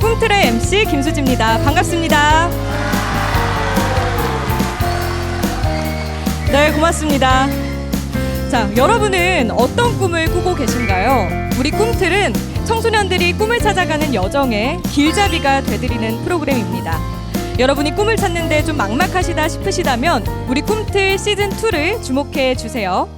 꿈틀의 MC 김수지입니다. 반갑습니다. 네, 고맙습니다. 자, 여러분은 어떤 꿈을 꾸고 계신가요? 우리 꿈틀은 청소년들이 꿈을 찾아가는 여정에 길잡이가 되드리는 프로그램입니다. 여러분이 꿈을 찾는데 좀 막막하시다 싶으시다면 우리 꿈틀 시즌 2를 주목해 주세요.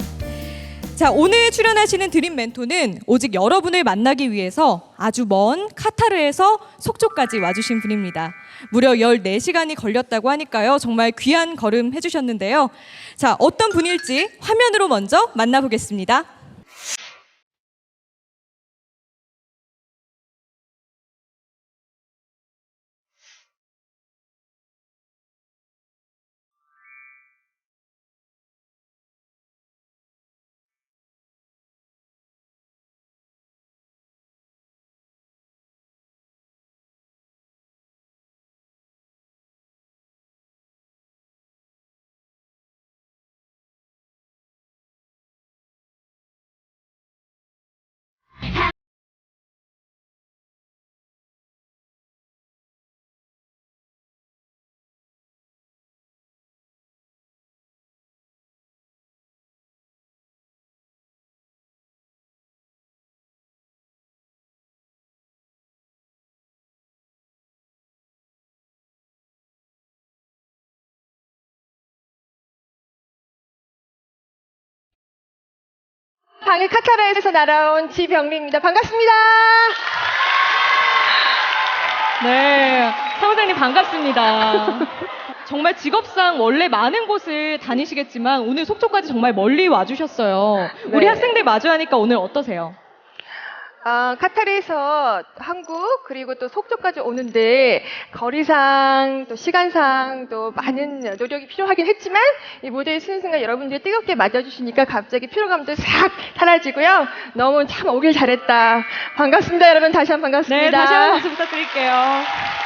자, 오늘 출연하시는 드림 멘토는 오직 여러분을 만나기 위해서 아주 먼 카타르에서 속초까지 와주신 분입니다. 무려 14시간이 걸렸다고 하니까요. 정말 귀한 걸음 해주셨는데요. 자, 어떤 분일지 화면으로 먼저 만나보겠습니다. 방을 카타르에서 날아온 지병리입니다. 반갑습니다. 네, 사무장님 반갑습니다. 정말 직업상 원래 많은 곳을 다니시겠지만 오늘 속초까지 정말 멀리 와주셨어요. 우리 네. 학생들 마주하니까 오늘 어떠세요? 아, 카타르에서 한국 그리고 또 속초까지 오는데 거리상 또 시간상 또 많은 노력이 필요하긴 했지만 이 무대의 순순간 여러분들이 뜨겁게 맞아주시니까 갑자기 피로감도 싹 사라지고요. 너무 참 오길 잘했다. 반갑습니다, 여러분. 다시 한 번 반갑습니다. 네, 다시 한 번 박수 부탁드릴게요.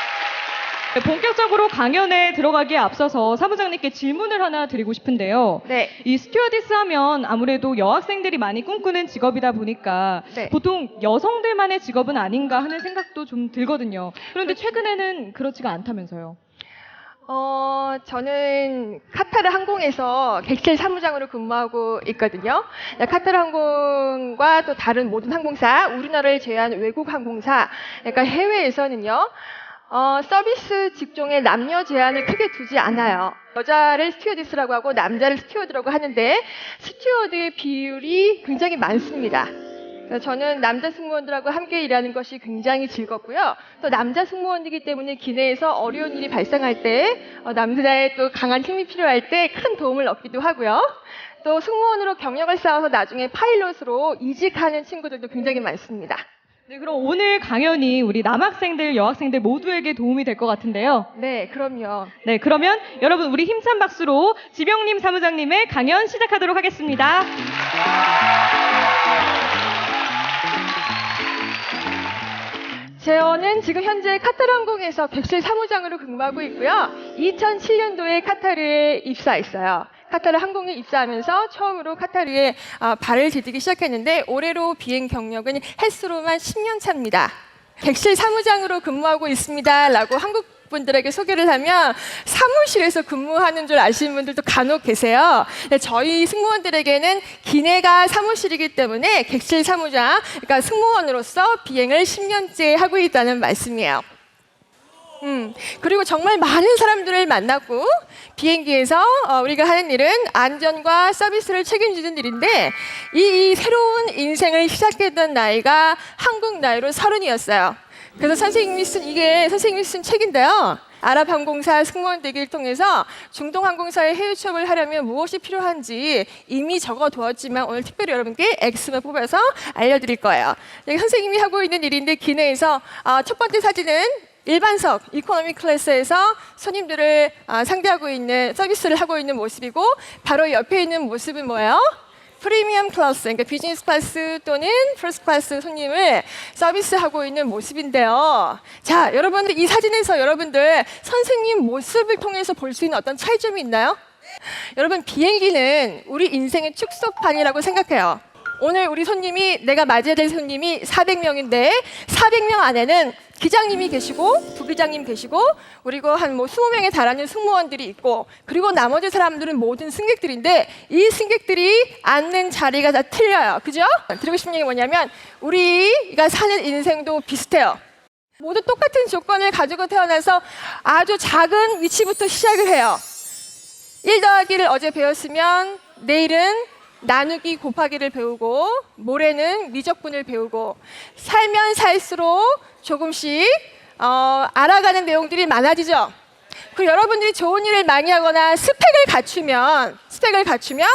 네, 본격적으로 강연에 들어가기에 앞서서 사무장님께 질문을 하나 드리고 싶은데요. 네. 이 스튜어디스 하면 아무래도 여학생들이 많이 꿈꾸는 직업이다 보니까 네. 보통 여성들만의 직업은 아닌가 하는 생각도 좀 들거든요. 그런데 최근에는 그렇지가 않다면서요. 어, 저는 카타르 항공에서 객실 사무장으로 근무하고 있거든요. 네, 카타르 항공과 또 다른 모든 항공사, 우리나라를 제외한 외국 항공사, 그러니까 해외에서는요, 어, 서비스 직종에 남녀 제한을 크게 두지 않아요. 여자를 스튜어디스라고 하고 남자를 스튜어드라고 하는데 스튜어드의 비율이 굉장히 많습니다. 저는 남자 승무원들하고 함께 일하는 것이 굉장히 즐겁고요. 또 남자 승무원이기 때문에 기내에서 어려운 일이 발생할 때 어, 남자의 또 강한 힘이 필요할 때 큰 도움을 얻기도 하고요. 또 승무원으로 경력을 쌓아서 나중에 파일럿으로 이직하는 친구들도 굉장히 많습니다. 네, 그럼 오늘 강연이 우리 남학생들, 여학생들 모두에게 도움이 될 것 같은데요. 네, 그럼요. 네, 그러면 여러분 우리 힘찬 박수로 지병님 사무장님의 강연 시작하도록 하겠습니다. 저는 지금 현재 카타르 항공에서 객실 사무장으로 근무하고 있고요. 2007년도에 카타르에 입사했어요. 카타르 항공에 입사하면서 처음으로 카타르에 아, 발을 디디기 시작했는데 올해로 비행 경력은 횟수로만 10년 차입니다. 객실 사무장으로 근무하고 있습니다 라고 한국 분들에게 소개를 하면 사무실에서 근무하는 줄 아시는 분들도 간혹 계세요. 저희 승무원들에게는 기내가 사무실이기 때문에 객실 사무장, 그러니까 승무원으로서 비행을 10년째 하고 있다는 말씀이에요. 음, 그리고 정말 많은 사람들을 만났고 비행기에서 어, 우리가 하는 일은 안전과 서비스를 책임지는 일인데 이, 이 새로운 인생을 시작했던 나이가 한국 나이로 서른이었어요. 그래서 선생님이 쓴 이게 선생님이 쓴 책인데요. 아랍항공사 승무원 되기를 통해서 중동항공사의 해외 취업을 하려면 무엇이 필요한지 이미 적어두었지만 오늘 특별히 여러분께 X만 뽑아서 알려드릴 거예요. 선생님이 하고 있는 일인데 기내에서 아, 첫 번째 사진은 일반석 이코노미 클래스에서 손님들을 아, 상대하고 있는 서비스를 하고 있는 모습이고 바로 옆에 있는 모습은 뭐예요? 프리미엄 클래스, 그러니까 비즈니스 클래스 또는 퍼스트 클래스 손님을 서비스하고 있는 모습인데요. 자, 여러분들 이 사진에서 여러분들 선생님 모습을 통해서 볼 수 있는 어떤 차이점이 있나요? 여러분 비행기는 우리 인생의 축소판이라고 생각해요. 오늘 우리 손님이 내가 맞이해야 될 손님이 400명인데 400명 안에는 기장님이 계시고 부기장님 계시고 그리고 한 뭐 20명에 달하는 승무원들이 있고 그리고 나머지 사람들은 모든 승객들인데 이 승객들이 앉는 자리가 다 틀려요. 그죠? 드리고 싶은 얘기 뭐냐면 우리가 사는 인생도 비슷해요. 모두 똑같은 조건을 가지고 태어나서 아주 작은 위치부터 시작을 해요. 1 더하기를 어제 배웠으면 내일은 나누기 곱하기를 배우고 모레는 미적분을 배우고 살면 살수록 조금씩 어, 알아가는 내용들이 많아지죠. 그 여러분들이 좋은 일을 많이 하거나 스펙을 갖추면 스펙을 갖추면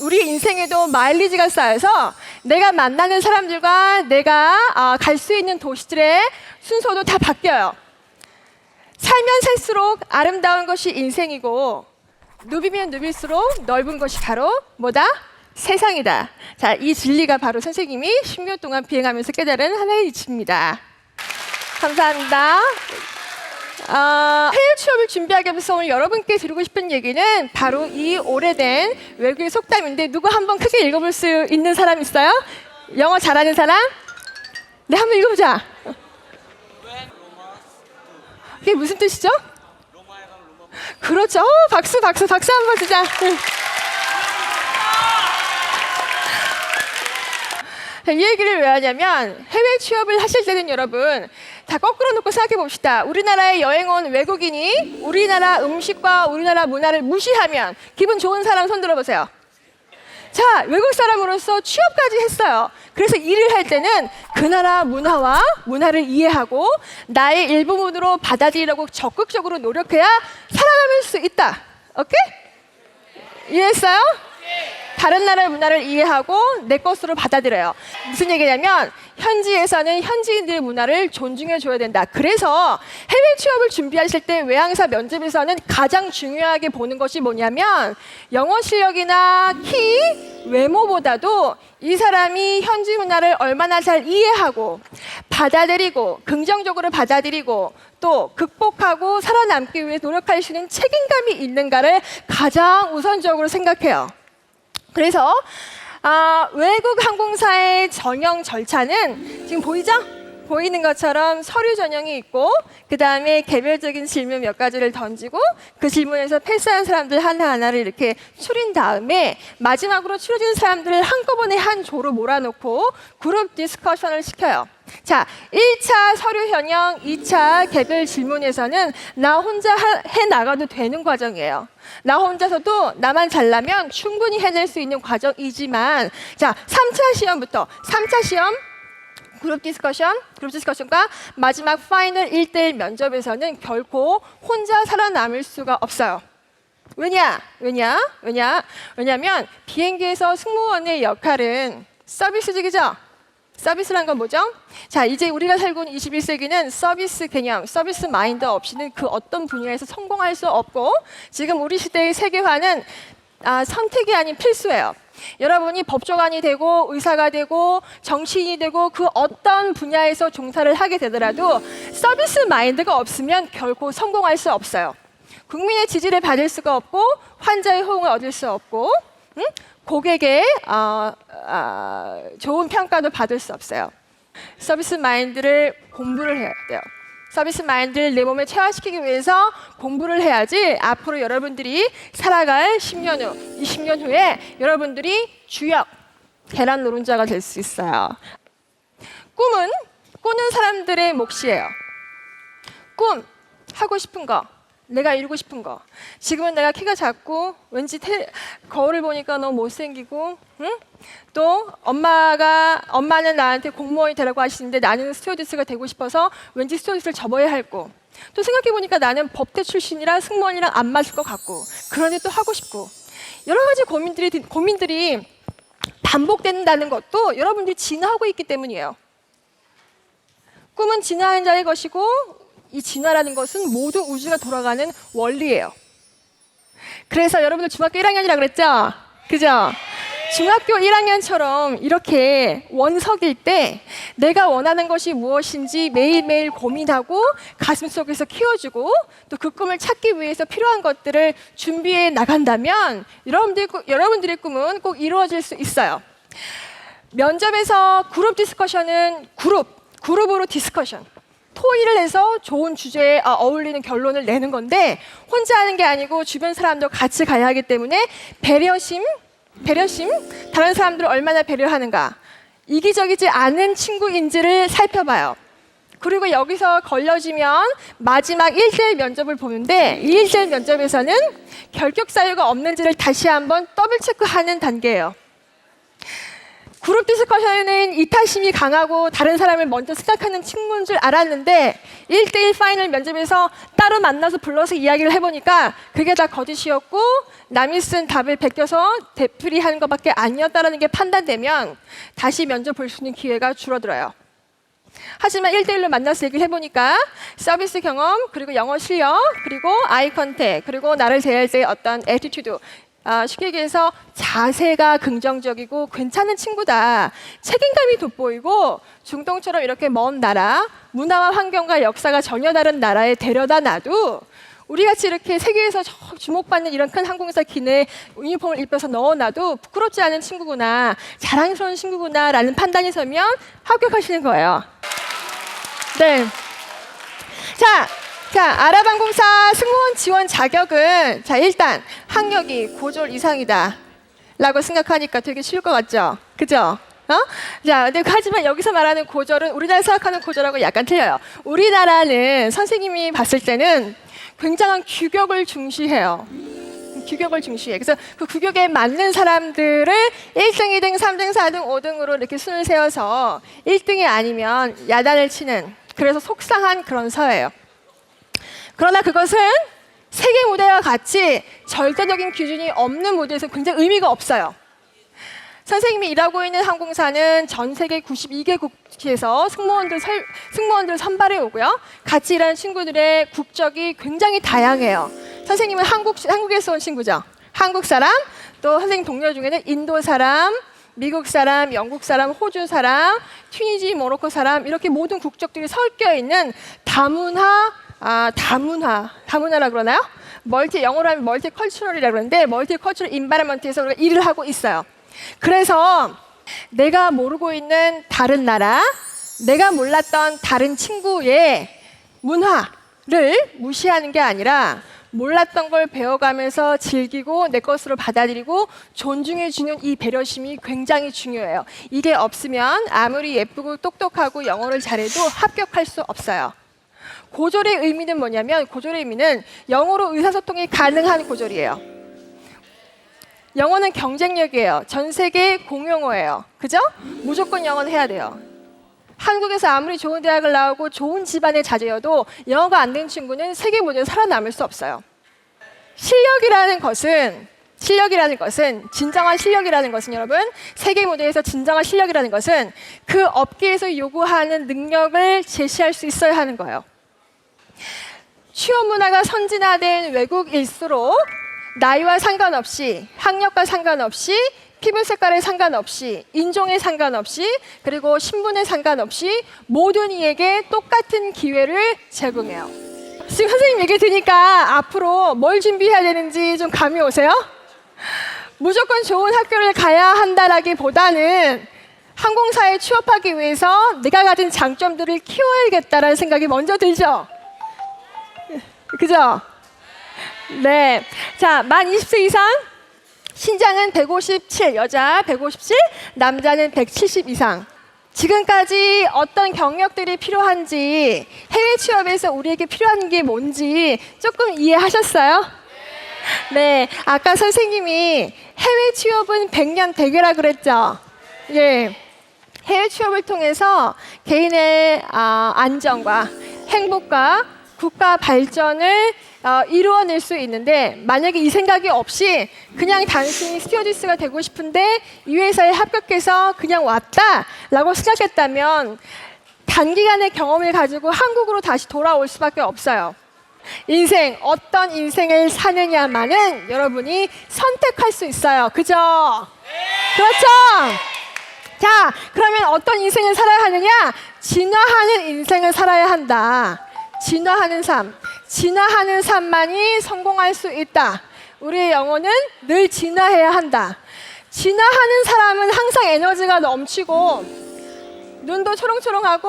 우리 인생에도 마일리지가 쌓여서 내가 만나는 사람들과 내가 어, 갈수 있는 도시들의 순서도 다 바뀌어요. 살면 살수록 아름다운 것이 인생이고 누비면 누빌수록 넓은 것이 바로 뭐다? 세상이다. 자, 이 진리가 바로 선생님이 10년 동안 비행하면서 깨달은 하나의 이치입니다. 감사합니다. 어, 해외 취업을 준비하기 위해서 오늘 여러분께 드리고 싶은 얘기는 바로 이 오래된 외국의 속담인데 누구 한번 크게 읽어볼 수 있는 사람 있어요? 영어 잘하는 사람? 네, 한번 읽어보자. 이게 무슨 뜻이죠? 그렇죠. 어, 박수, 박수, 박수 한번 주자. 응. 자, 이 얘기를 왜 하냐면 해외 취업을 하실 때는 여러분 다 거꾸로 놓고 생각해 봅시다. 우리나라에 여행 온 외국인이 우리나라 음식과 우리나라 문화를 무시하면 기분 좋은 사람 손 들어보세요. 자, 외국 사람으로서 취업까지 했어요. 그래서 일을 할 때는 그 나라 문화와 문화를 이해하고 나의 일부분으로 받아들이려고 적극적으로 노력해야 살아남을 수 있다. 오케이? 이해했어요? 다른 나라의 문화를 이해하고 내 것으로 받아들여요. 무슨 얘기냐면 현지에서는 현지인들의 문화를 존중해 줘야 된다. 그래서 해외 취업을 준비하실 때 외항사 면접에서는 가장 중요하게 보는 것이 뭐냐면 영어 실력이나 키, 외모보다도 이 사람이 현지 문화를 얼마나 잘 이해하고 받아들이고 긍정적으로 받아들이고 또 극복하고 살아남기 위해 노력할 수 있는 책임감이 있는가를 가장 우선적으로 생각해요. 그래서 아, 외국 항공사의 전형 절차는 지금 보이죠? 보이는 것처럼 서류 전형이 있고 그 다음에 개별적인 질문 몇 가지를 던지고 그 질문에서 패스한 사람들 하나하나를 이렇게 추린 다음에 마지막으로 추려진 사람들을 한꺼번에 한 조로 몰아놓고 그룹 디스커션을 시켜요. 자, 1차 서류 현형, 2차 개별 질문에서는 나 혼자 하- 해 나가도 되는 과정이에요. 나 혼자서도 나만 잘나면 충분히 해낼 수 있는 과정이지만 자, 3차 시험부터 3차 시험 그룹 디스커션, 그룹 디스커션과 마지막 파이널 1대1 면접에서는 결코 혼자 살아남을 수가 없어요. 왜냐? 왜냐? 왜냐? 왜냐면 비행기에서 승무원의 역할은 서비스직이죠. 서비스란 건 뭐죠? 자, 이제 우리가 살고 있는 21세기는 서비스 개념, 서비스 마인드 없이는 그 어떤 분야에서 성공할 수 없고 지금 우리 시대의 세계화는 아, 선택이 아닌 필수예요. 여러분이 법조관이 되고 의사가 되고 정치인이 되고 그 어떤 분야에서 종사를 하게 되더라도 서비스 마인드가 없으면 결코 성공할 수 없어요. 국민의 지지를 받을 수가 없고 환자의 호응을 얻을 수 없고 응? 고객의 어, 아, 좋은 평가도 받을 수 없어요. 서비스 마인드를 공부를 해야 돼요. 서비스 마인드를 내 몸에 체화시키기 위해서 공부를 해야지 앞으로 여러분들이 살아갈 10년 후, 20년 후에 여러분들이 주역 계란 노른자가 될 수 있어요. 꿈은 꾸는 사람들의 몫이에요. 꿈 하고 싶은 거 내가 이루고 싶은 거 지금은 내가 키가 작고 왠지 테, 거울을 보니까 너무 못생기고 응? 또 엄마가 엄마는 나한테 공무원이 되라고 하시는데 나는 스튜어디스가 되고 싶어서 왠지 스튜어디스를 접어야 할고 또 생각해 보니까 나는 법대 출신이라 승무원이랑 안 맞을 것 같고 그런데 또 하고 싶고 여러 가지 고민들이 고민들이 반복된다는 것도 여러분들이 진화하고 있기 때문이에요. 꿈은 진화한 자의 것이고 이 진화라는 것은 모든 우주가 돌아가는 원리예요. 그래서 여러분들 중학교 1학년이라 그랬죠? 그죠? 중학교 1학년처럼 이렇게 원석일 때 내가 원하는 것이 무엇인지 매일매일 고민하고 가슴 속에서 키워주고 또 그 꿈을 찾기 위해서 필요한 것들을 준비해 나간다면 여러분들, 여러분들의 꿈은 꼭 이루어질 수 있어요. 면접에서 그룹 디스커션은 그룹, 그룹으로 디스커션. 토의를 해서 좋은 주제에 어, 어울리는 결론을 내는 건데 혼자 하는 게 아니고 주변 사람도 같이 가야 하기 때문에 배려심, 배려심, 다른 사람들을 얼마나 배려하는가. 이기적이지 않은 친구인지를 살펴봐요. 그리고 여기서 걸려지면 마지막 1대1 면접을 보는데 이 1대1 면접에서는 결격 사유가 없는지를 다시 한번 더블 체크하는 단계예요. 그룹 디스커션에는 이타심이 강하고 다른 사람을 먼저 생각하는 친구인 줄 알았는데 1대1 파이널 면접에서 따로 만나서 불러서 이야기를 해보니까 그게 다 거짓이었고 남이 쓴 답을 베껴서 되풀이하는 것밖에 아니었다는 게 판단되면 다시 면접 볼 수 있는 기회가 줄어들어요. 하지만 1대1로 만나서 얘기를 해보니까 서비스 경험, 그리고 영어 실력, 그리고 아이 컨택, 그리고 나를 대할 때의 어떤 애티튜드, 아, 쉽게 얘기해서 자세가 긍정적이고 괜찮은 친구다. 책임감이 돋보이고 중동처럼 이렇게 먼 나라, 문화와 환경과 역사가 전혀 다른 나라에 데려다 놔도 우리 같이 이렇게 세계에서 저 주목받는 이런 큰 항공사 기내에 유니폼을 입혀서 넣어놔도 부끄럽지 않은 친구구나, 자랑스러운 친구구나라는 판단이 서면 합격하시는 거예요. 네. 자, 자, 아랍항공사 승무원 지원 자격은 자, 일단 학력이 고졸 이상이다. 라고 생각하니까 되게 쉬울 것 같죠? 그죠? 어? 자, 근데 하지만 여기서 말하는 고졸은 우리나라 생각하는 고졸하고 약간 틀려요. 우리나라는 선생님이 봤을 때는 굉장한 규격을 중시해요. 규격을 중시해. 그래서 그 규격에 맞는 사람들을 1등, 2등, 3등, 4등, 5등으로 이렇게 순을 세워서 1등이 아니면 야단을 치는 그래서 속상한 그런 사회예요. 그러나 그것은 세계 무대와 같이 절대적인 기준이 없는 무대에서 굉장히 의미가 없어요. 선생님이 일하고 있는 항공사는 전 세계 92개국에서 승무원들 설- 승무원들 선발해 오고요. 같이 일하는 친구들의 국적이 굉장히 다양해요. 선생님은 한국 한국에서 온 친구죠. 한국 사람, 또 선생님 동료 중에는 인도 사람, 미국 사람, 영국 사람, 호주 사람, 튀니지, 모로코 사람 이렇게 모든 국적들이 섞여 있는 다문화 아 다문화 다문화라 그러나요? 멀티 영어로 하면 멀티 컬처럴이라 그러는데 멀티 컬처럴 인바이먼트에서 우리가 일을 하고 있어요. 그래서 내가 모르고 있는 다른 나라, 내가 몰랐던 다른 친구의 문화를 무시하는 게 아니라 몰랐던 걸 배워가면서 즐기고 내 것으로 받아들이고 존중해주는 이 배려심이 굉장히 중요해요. 이게 없으면 아무리 예쁘고 똑똑하고 영어를 잘해도 합격할 수 없어요. 고졸의 의미는 뭐냐면 고졸의 의미는 영어로 의사소통이 가능한 고졸이에요. 영어는 경쟁력이에요. 전 세계 공용어예요. 그죠? 무조건 영어는 해야 돼요. 한국에서 아무리 좋은 대학을 나오고 좋은 집안의 자제여도 영어가 안 되는 친구는 세계 무대에 살아남을 수 없어요. 실력이라는 것은 실력이라는 것은 진정한 실력이라는 것은 여러분 세계 무대에서 진정한 실력이라는 것은 그 업계에서 요구하는 능력을 제시할 수 있어야 하는 거예요. 취업 문화가 선진화된 외국일수록 나이와 상관없이 학력과 상관없이 피부 색깔에 상관없이 인종에 상관없이 그리고 신분에 상관없이 모든 이에게 똑같은 기회를 제공해요. 지금 선생님 얘기 들으니까 앞으로 뭘 준비해야 되는지 좀 감이 오세요? 무조건 좋은 학교를 가야 한다라기보다는 항공사에 취업하기 위해서 내가 가진 장점들을 키워야겠다라는 생각이 먼저 들죠. 그죠? 네. 자, 만 20세 이상 신장은 157, 여자 157, 남자는 170 이상. 지금까지 어떤 경력들이 필요한지, 해외 취업에서 우리에게 필요한 게 뭔지 조금 이해하셨어요? 네. 아까 선생님이 해외 취업은 100년 대계라 그랬죠? 예. 해외 취업을 통해서 개인의 아, 안정과 행복과 국가 발전을 어, 이루어낼 수 있는데 만약에 이 생각이 없이 그냥 단순히 스튜어디스가 되고 싶은데 이 회사에 합격해서 그냥 왔다라고 생각했다면 단기간의 경험을 가지고 한국으로 다시 돌아올 수밖에 없어요. 인생 어떤 인생을 사느냐만은 여러분이 선택할 수 있어요. 그죠? 그렇죠? 자, 그러면 어떤 인생을 살아야 하느냐? 진화하는 인생을 살아야 한다. 진화하는 삶. 진화하는 삶만이 성공할 수 있다. 우리의 영혼은 늘 진화해야 한다. 진화하는 사람은 항상 에너지가 넘치고 눈도 초롱초롱하고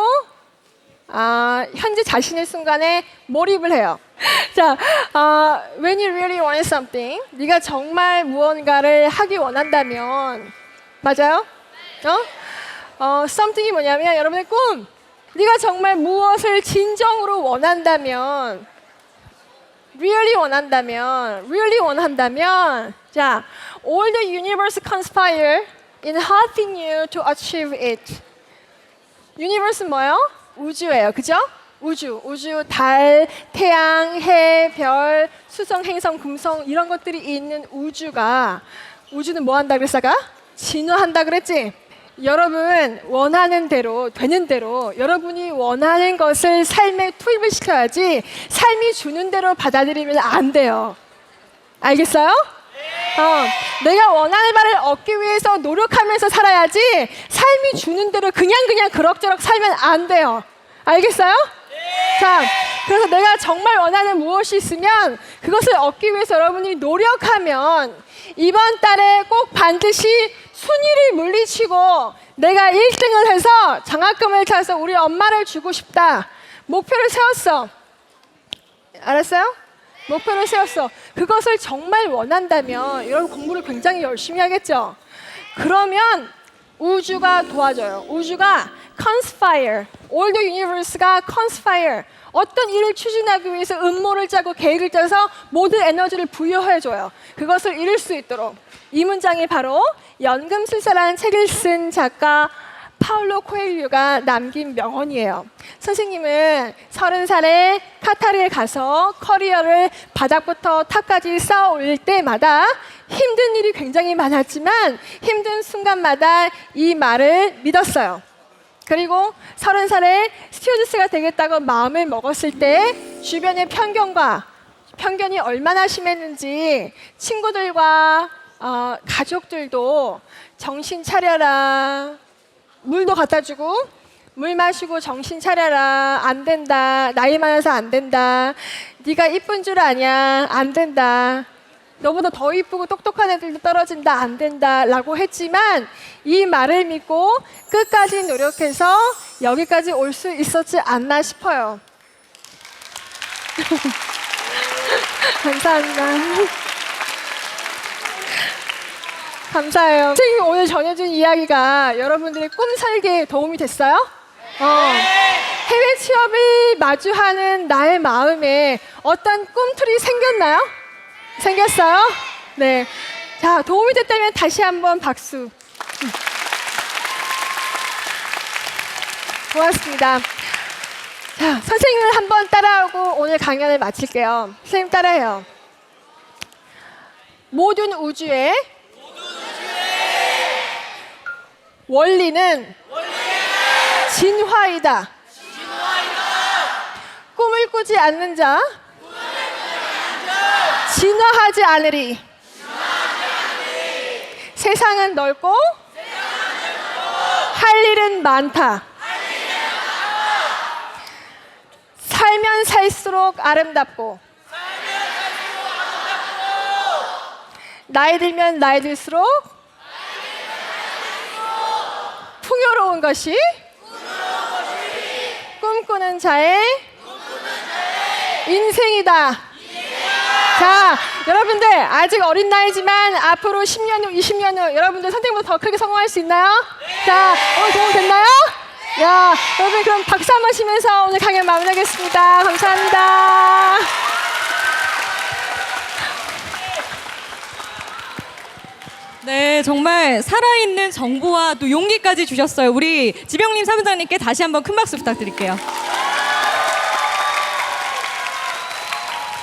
아, 현재 자신의 순간에 몰입을 해요. 자, 아, when you really want something, 네가 정말 무언가를 하기 원한다면, 맞아요? 어? 어, something이 뭐냐면 여러분의 꿈. 네가 정말 무엇을 진정으로 원한다면, really 원한다면, really 원한다면, 자, all the universe conspire in helping you to achieve it. 유니버스는 뭐예요? 우주예요. 그죠? 우주, 우주, 달, 태양, 해, 별, 수성, 행성, 금성 이런 것들이 있는 우주가 우주는 뭐 한다 그랬어가? 진화한다 그랬지? 여러분 원하는 대로 되는 대로 여러분이 원하는 것을 삶에 투입을 시켜야지 삶이 주는 대로 받아들이면 안 돼요. 알겠어요? 어, 내가 원하는 바를 얻기 위해서 노력하면서 살아야지 삶이 주는 대로 그냥 그냥 그럭저럭 살면 안 돼요. 알겠어요? 자, 그래서 내가 정말 원하는 무엇이 있으면 그것을 얻기 위해서 여러분이 노력하면 이번 달에 꼭 반드시 순위를 물리치고 내가 1등을 해서 장학금을 타서 우리 엄마를 주고 싶다. 목표를 세웠어. 알았어요? 목표를 세웠어. 그것을 정말 원한다면 여러분 공부를 굉장히 열심히 하겠죠. 그러면 우주가 도와줘요. 우주가 conspire, the universe가 conspire. 어떤 일을 추진하기 위해서 음모를 짜고 계획을 짜서 모든 에너지를 부여해줘요. 그것을 이룰 수 있도록. 이 문장이 바로 연금술사라는 책을 쓴 작가 파울로 코엘류가 남긴 명언이에요. 선생님은 서른 살에 카타르에 가서 커리어를 바닥부터 탑까지 쌓아 올릴 때마다 힘든 일이 굉장히 많았지만 힘든 순간마다 이 말을 믿었어요. 그리고 서른 살에 스튜어디스가 되겠다고 마음을 먹었을 때 주변의 편견과 편견이 얼마나 심했는지 친구들과 어, 가족들도 정신 차려라. 물도 갖다 주고 물 마시고 정신 차려라. 안 된다. 나이 많아서 안 된다. 네가 이쁜 줄 아냐? 안 된다 너보다 더 이쁘고 똑똑한 애들도 떨어진다 안 된다라고 했지만 이 말을 믿고 끝까지 노력해서 여기까지 올 수 있었지 않나 싶어요. 감사합니다. 감사해요. 선생님이 오늘 전해준 이야기가 여러분들의 꿈 살기에 도움이 됐어요? 어. 해외 취업을 마주하는 나의 마음에 어떤 꿈틀이 생겼나요? 생겼어요? 네. 자, 도움이 됐다면 다시 한번 박수. 음. 고맙습니다. 자, 선생님을 한번 따라하고 오늘 강연을 마칠게요. 선생님 따라해요. 모든 우주의 원리는 진화이다. 꿈을 꾸지 않는 자, 진화하지 않으리. 세상은 넓고 할 일은 많다. 살면 살수록 아름답고 나이 들면 나이 들수록 풍요로운 것이 꿈꾸는 자의 인생이다. 자, 여러분들 아직 어린 나이지만 앞으로 10년 후, 20년 후 여러분들 선생님보다 더 크게 성공할 수 있나요? 자, 오늘 도움 됐나요? 야, 여러분 그럼 박수 한번 치면서 오늘 강연 마무리하겠습니다. 감사합니다. 네, 정말 살아있는 정보와 또 용기까지 주셨어요. 우리 지병님 사무장님께 다시 한번 큰 박수 부탁드릴게요.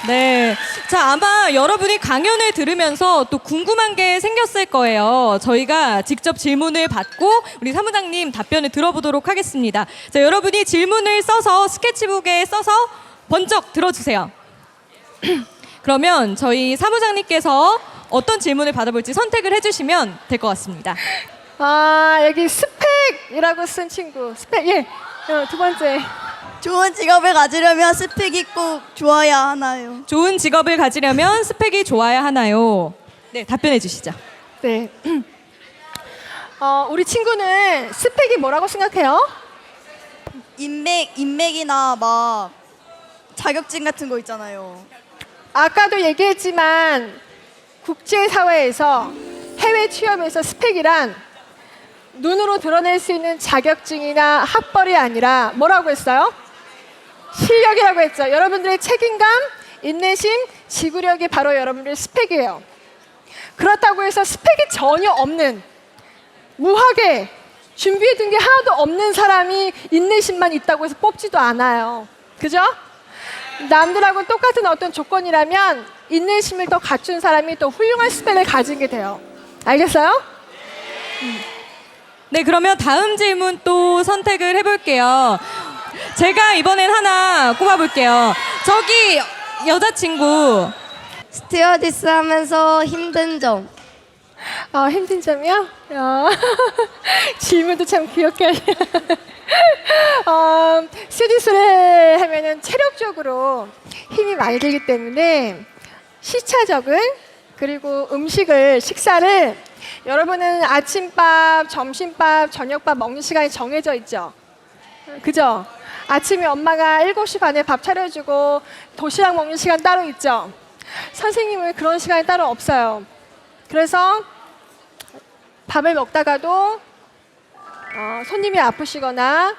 네. 자, 아마 여러분이 강연을 들으면서 또 궁금한 게 생겼을 거예요. 저희가 직접 질문을 받고 우리 사무장님 답변을 들어보도록 하겠습니다. 자, 여러분이 질문을 써서 스케치북에 써서 번쩍 들어주세요. 그러면 저희 사무장님께서 어떤 질문을 받아볼지 선택을 해주시면 될 것 같습니다. 아, 여기 스펙이라고 쓴 친구. 스펙, 예. 어, 두 번째. 좋은 직업을 가지려면 스펙이 꼭 좋아야 하나요? 좋은 직업을 가지려면 스펙이 좋아야 하나요? 네, 답변해 주시죠. 네. 어, 우리 친구는 스펙이 뭐라고 생각해요? 인맥 인맥이나 막 자격증 같은 거 있잖아요. 아까도 얘기했지만 국제사회에서 해외 취업에서 스펙이란 눈으로 드러낼 수 있는 자격증이나 학벌이 아니라 뭐라고 했어요? 실력이라고 했죠. 여러분들의 책임감, 인내심, 지구력이 바로 여러분들의 스펙이에요. 그렇다고 해서 스펙이 전혀 없는 무하게 준비해둔 게 하나도 없는 사람이 인내심만 있다고 해서 뽑지도 않아요. 그죠? 남들하고 똑같은 어떤 조건이라면 인내심을 더 갖춘 사람이 또 훌륭한 스펙을 가진 게 돼요. 알겠어요? 네, 그러면 다음 질문 또 선택을 해볼게요. 제가 이번엔 하나 꼽아볼게요. 저기 여자친구 스튜어디스 하면서 힘든 점. 어, 힘든 점이요? 어, 질문도 참 귀엽게 하시네. 어, 스튜디스를 하면은 체력적으로 힘이 많이 들기 때문에 시차적은 그리고 음식을 식사를 여러분은 아침밥, 점심밥, 저녁밥 먹는 시간이 정해져 있죠. 그죠? 아침에 엄마가 7시 반에 밥 차려주고 도시락 먹는 시간 따로 있죠. 선생님은 그런 시간이 따로 없어요. 그래서 밥을 먹다가도 어, 손님이 아프시거나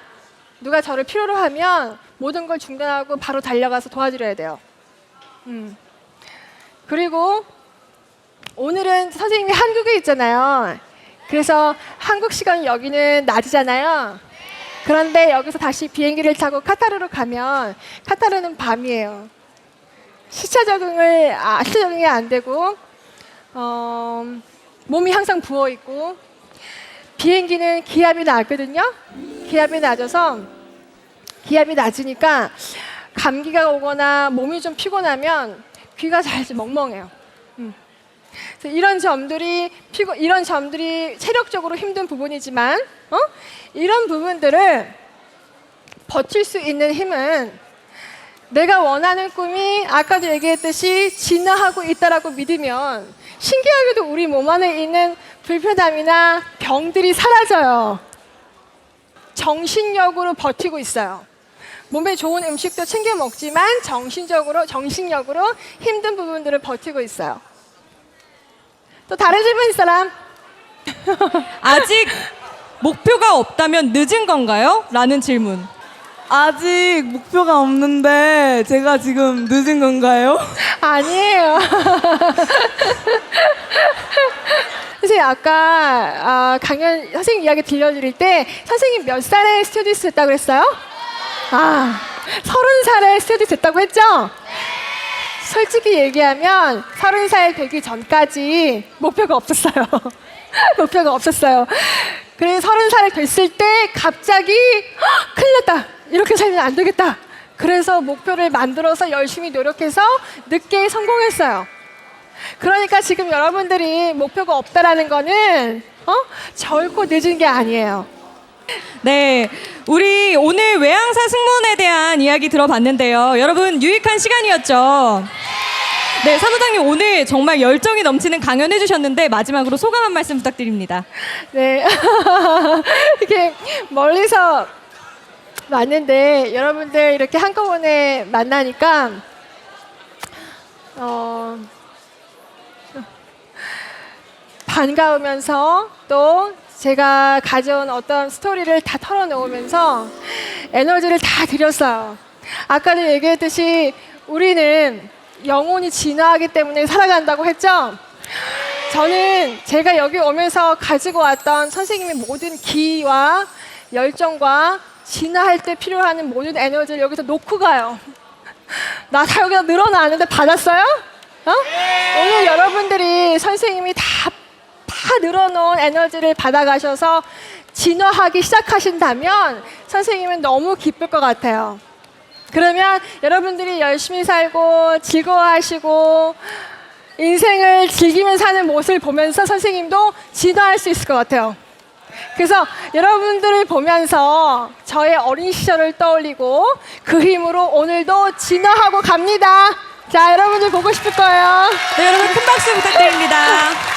누가 저를 필요로 하면 모든 걸 중단하고 바로 달려가서 도와드려야 돼요. 음. 그리고 오늘은 선생님이 한국에 있잖아요. 그래서 한국 시간 여기는 낮이잖아요. 그런데 여기서 다시 비행기를 타고 카타르로 가면 카타르는 밤이에요. 시차 적응을 아, 시차 적응이 안 되고 어, 몸이 항상 부어 있고 비행기는 기압이 낮거든요. 기압이 낮아서 기압이 낮으니까 감기가 오거나 몸이 좀 피곤하면 귀가 잘 멍멍해요. 음. 그래서 이런 점들이 피고 이런 점들이 체력적으로 힘든 부분이지만 어? 이런 부분들을 버틸 수 있는 힘은 내가 원하는 꿈이 아까도 얘기했듯이 진화하고 있다라고 믿으면 신기하게도 우리 몸 안에 있는 불편함이나 병들이 사라져요. 정신력으로 버티고 있어요. 몸에 좋은 음식도 챙겨 먹지만 정신적으로 정신력으로 힘든 부분들을 버티고 있어요. 또 다른 질문 있는 사람? 아직 목표가 없다면 늦은 건가요? 라는 질문. 아직 목표가 없는데 제가 지금 늦은 건가요? 아니에요. 선생님 아까 아, 강연 선생님 이야기 들려드릴 때 선생님 몇 살에 스튜디스 했다고 그랬어요? 아 서른 살에 스튜디스 했다고 했죠? 솔직히 얘기하면 서른 살 되기 전까지 목표가 없었어요. 목표가 없었어요. 그래서 서른 살 됐을 때 갑자기 "헉, 큰일 났다. 이렇게 살면 안 되겠다. 그래서 목표를 만들어서 열심히 노력해서 늦게 성공했어요. 그러니까 지금 여러분들이 목표가 없다라는 거는 어? 결코 늦은 게 아니에요. 네, 우리 오늘 외항사 승무원에 대한 이야기 들어봤는데요. 여러분 유익한 시간이었죠. 네, 사무장님 오늘 정말 열정이 넘치는 강연 해 주셨는데 마지막으로 소감 한 말씀 부탁드립니다. 네. 이렇게 멀리서 왔는데 여러분들 이렇게 한꺼번에 만나니까 어, 반가우면서 또 제가 가져온 어떤 스토리를 다 털어놓으면서 에너지를 다 드렸어요. 아까도 얘기했듯이 우리는 영혼이 진화하기 때문에 살아간다고 했죠? 저는 제가 여기 오면서 가지고 왔던 선생님의 모든 기와 열정과 진화할 때 필요한 모든 에너지를 여기서 놓고 가요. 나 다 여기다 늘어나는데 받았어요? 어? 오늘 여러분들이 선생님이 다, 다 늘어놓은 에너지를 받아가셔서 진화하기 시작하신다면 선생님은 너무 기쁠 것 같아요. 그러면 여러분들이 열심히 살고 즐거워하시고 인생을 즐기며 사는 모습을 보면서 선생님도 진화할 수 있을 것 같아요. 그래서 여러분들을 보면서 저의 어린 시절을 떠올리고 그 힘으로 오늘도 진화하고 갑니다. 자, 여러분들 보고 싶을 거예요. 네, 여러분 큰 박수 부탁드립니다.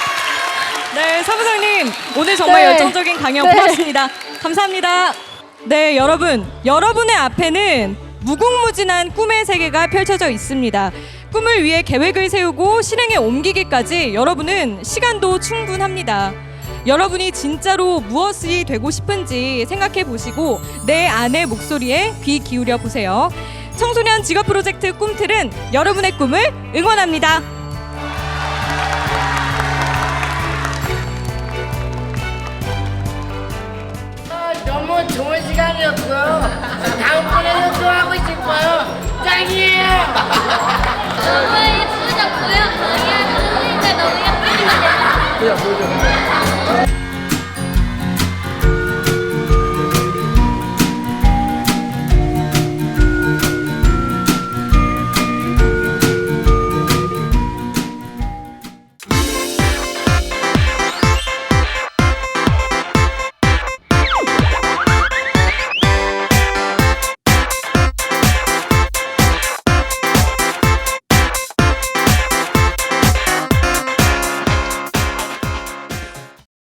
네, 사무장님 오늘 정말 네. 열정적인 강연 네. 고맙습니다. 감사합니다. 네, 여러분, 여러분의 앞에는 무궁무진한 꿈의 세계가 펼쳐져 있습니다. 꿈을 위해 계획을 세우고 실행에 옮기기까지 여러분은 시간도 충분합니다. 여러분이 진짜로 무엇이 되고 싶은지 생각해 보시고 내 안의 목소리에 귀 기울여 보세요. 청소년 직업 프로젝트 꿈틀은 여러분의 꿈을 응원합니다. 너무 좋은 시간이었고요. 다음번에도 또 하고 싶어요. 짱이에요. 너무 예쁘셨고요. 강의하는 선생님들 너무 예쁘셨어요.